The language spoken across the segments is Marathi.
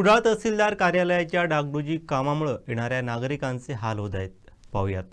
कुडाळ तहसीलदार कार्यालयाच्या डागडुजी कामामुळे येणाऱ्या नागरिकांचे हाल होत आहेत. पाहुयात.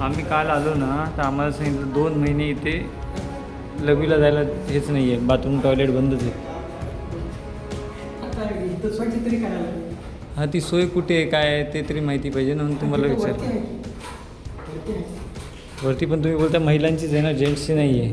आम्ही काल आलो ना तर आम्हाला सांगितलं दोन महिने इथे लघवीला जायला हेच नाही आहे बाथरूम टॉयलेट बंदच आहे. हा ती सोय कुठे आहे काय आहे ते तरी माहिती पाहिजे म्हणून तुम्हाला विचार. वरती पण तुम्ही बोलता महिलांचीच आहे ना जेंट्सची नाही आहे